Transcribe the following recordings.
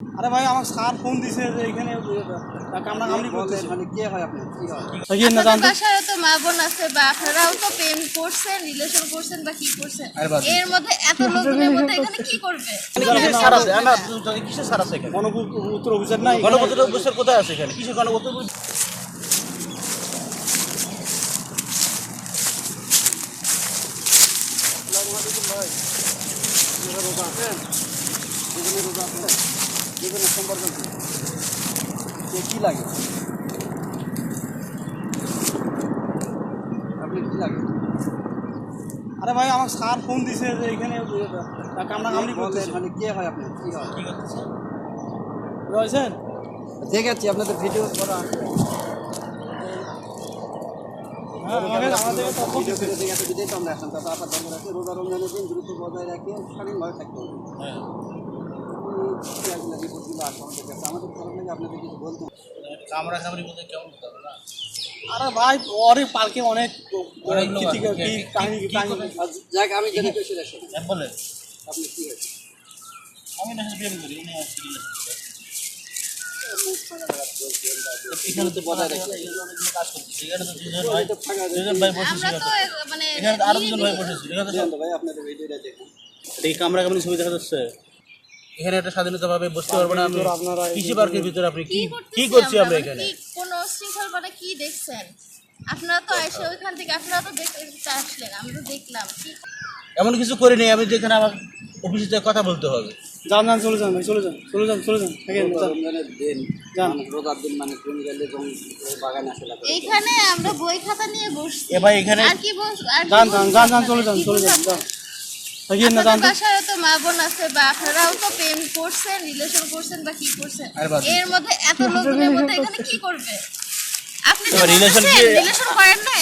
আরে ভাই আমার স্যার ফোন দিছে যে এখানে কামড়া কামড়ি করতেছে। মানে কে হয় আপনি কি হয়? আপনাদের বাসায় তো মা বোন আছে বা আপনারাও তো প্রেম করছেন রিলেশন করছেন বা কি করছেন? এর মধ্যে এত লোকজনের মধ্যে এখানে কি করবে? কিসের সার আছে? জানি কিসের সার আছে এখানে? গণপুত্র অফিসার নাই। গণপতির অফিসার কোথায় আছে এখানে? কিসের গণপতি রোজা আছেন? রোজা আছেন? দুজনের সম্পর্ক কি? কে কি লাগে? আপনি কি লাগে? আরে ভাই আমার স্যার ফোন দিছে যে এখানে কামড়া কামড়ি বলেন, করতেছে। মানে কে হয় আপনি কি হয়? কি করতেছে? রয়েছেন দেখেছি আপনাদের ভিডিও করা আছে। হ্যাঁ ভিডিও দিছে। করে আমরা আসলাম তারপর আসার দরকার আছে। রোজা রমজানের দিন দ্রুত বজায় রাখে স্বাধীনভাবে থাকতে হবে। এগুলো আমাদের কাছে আমাদের খারাপ লাগে আপনাদের কিছু বলতে কামড়া বলতে কেমন না? আরে ভাই অনেক পার্কে অনেক অনেক লোক কি আছে। কি কাহিনী কি- কি কাহিনী? যাক আমি যেটা পেশে আসেন হ্যাঁ আপনি কি হয়েছে আমি না বিয়ে করি উনি এখানে তো বজায় রাখি। কাজ করতেছি এখানে তো দুজন ভাই দুজন ভাই বসেছি আমরা তো মানে এখানে আরও দুজন ভাই বসেছি এখানে তো ভাই আপনাদের ভিডিওটা দেখুন। এই কামড়া কামড়ি ছবি দেখা যাচ্ছে? এখানে একটা স্বাধীনতা ভাবে বসতে পারব না আপনি কৃষি পার্কের ভিতরে আপনি কি কি করছি আমরা এখানে? কোন কি দেখছেন? আপনারা তো এসে ওইখান থেকে আপনারা তো দেখতে আসলেন আমরা তো দেখলাম। এমন কিছু করিনি আমি যেখানে আমার অফিসে কথা বলতে হবে। যান যান চলে যান ভাই চলে যান চলে যান চলে যান। যান। যান। রোজার দিন মানে কোন গেলে বাগানে আসে লাগে এইখানে আমরা বই খাতা নিয়ে বসছি। এ ভাই এখানে আর কি বস আর যান যান যান যান চলে যান চলে যান যান। তো মা বোন আছে বা আপনারাও তো প্রেম করছেন রিলেশন করছেন বা কি করছেন। এর মধ্যে এত লোকজনের মধ্যে এখানে কি করবে? আপনি রিলেশন করেন নাই।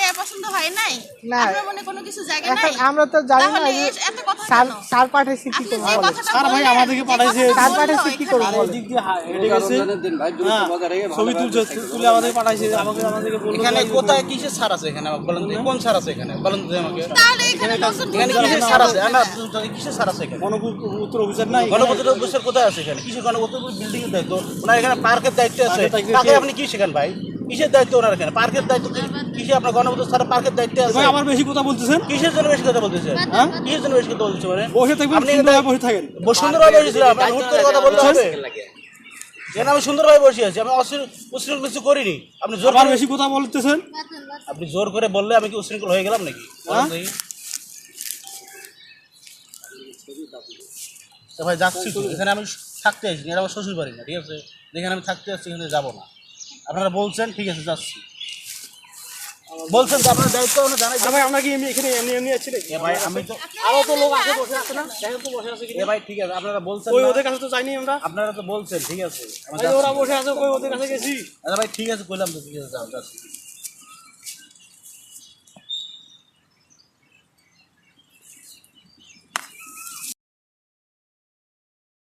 আপনার পছন্দ হয় নাই? না। আপনার মনে কোনো কিছু জায়গা নাই? আমরা তো জানি না তাহলে যে এ- এত কথা সার কেন? পাঠাইছি কি আপনি করব যে বলেন? কথাটা স্যার ভাই আমাদেরকে পাঠাইছে। স্যার পাঠাইছে কি করব আর দিক দিয়ে হা- গেছে রমজানের দিন ভাই দ্রুত হ্যাঁ বজায় রেখে ছবি তুলছে তুলে আমাদের পাঠাইছে আমাকে আমাদেরকে বলল এখানে কোথায় কিসের সার আছে এখানে? আমাকে বলেন কোন সার আছে এখানে? বলেন তো আমাকে। তাহলে এখানে লোকজন এখানে বলবে কিসের। আছে? আমরা কিসের সার আছে এখানে। অফিসার নাই। অফিসার কোথায় আছে এখানে? কিসের গণপতির বিল্ডিং এর দায়িত্ব? ওনার এখানে পার্কের দায়িত্ব আছে। তাকে আপনি কি শেখান ভাই? কিসের দায়িত্ব ওনার এখানে? পার্কের দায়িত্ব কিসে আপনার গণপতি স্যার পার্কের দায়িত্বে আছে আবার বেশি কথা বলতেছেন? কিসের জন্য বেশি কথা বলতেছেন? হ্যাঁ? কিসের জন্য বেশি কথা বলতেছে মানে? বসে থাকবেন সুন্দরভাবে বসে থাকেন। সুন্দরভাবে বসেছিলাম আপনি হুট করে কথা বলতে হবে। যেন আমি সুন্দরভাবে বসে আছি? আমি কিছু করিনি। আপনি জোর করে বেশি কথা বলতেছেন। আপনি জোর করে বললে আমি কি উশৃঙ্খল হয়ে গেলাম নাকি? হ্যাঁ? ভাই যাচ্ছি এখানে আমি থাকতে আসি এটা আমার শ্বশুর বাড়ি না ঠিক আছে? যেখানে আমি থাকতে আসছি এখানে যাব না। আপনারা বলছেন ঠিক আছে যাচ্ছি। বলছেন তো আপনার দায়িত্ব জানাই ভাই আমরা কি এমনি এখানে এমনি এমনি আছি নাকি? ভাই আমি তো আরও তো লোক আছে বসে আছে না? দেখেন তো বসে আছে কি ভাই ঠিক আছে আপনারা বলছেন ওই ওদের কাছে তো যাইনি আমরা? আপনারা তো বলছেন ঠিক আছে। ভাই ওরা বসে আছে ওই ওদের কাছে গেছি? আরে ভাই ঠিক আছে কইলাম তো ঠিক আছে যাও যাচ্ছি।